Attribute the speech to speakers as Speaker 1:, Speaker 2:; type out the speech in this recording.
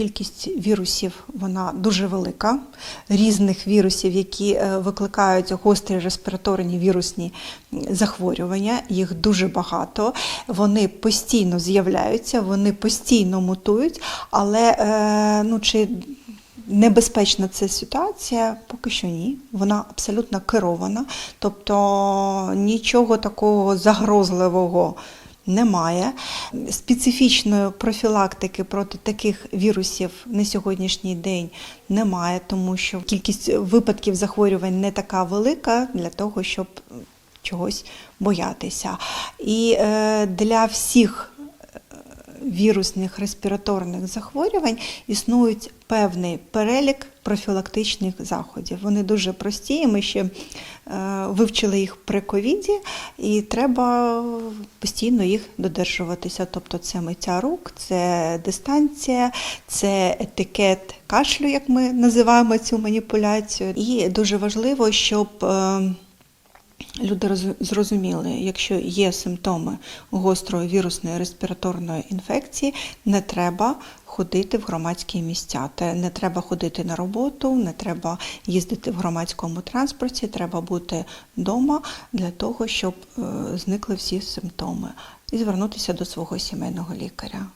Speaker 1: кількість вірусів вона дуже велика, різних вірусів, які е, викликають гострі респіраторні вірусні захворювання. Їх дуже багато. Вони постійно з'являються, вони постійно мутують, але е, ну, чи Небезпечна ця ситуація поки що ні. Вона абсолютно керована, тобто нічого такого загрозливого немає. Специфічної профілактики проти таких вірусів на сьогоднішній день немає, тому що кількість випадків захворювань не така велика для того, щоб чогось боятися. І е, для всіх вірусних респіраторних захворювань існують певний перелік профілактичних заходів. Вони дуже прості. Ми ще е, вивчили їх при ковіді, і треба постійно їх додержуватися. Тобто, це миття рук, це дистанція, це етикет кашлю, як ми називаємо цю маніпуляцію. І дуже важливо, щоб е, Люди роз- зрозуміли, якщо є симптоми гострої вірусної респіраторної інфекції, не треба ходити в громадські місця. Те не треба ходити на роботу, не треба їздити в громадському транспорті, треба бути вдома для того, щоб е, зникли всі симптоми і звернутися до свого сімейного лікаря.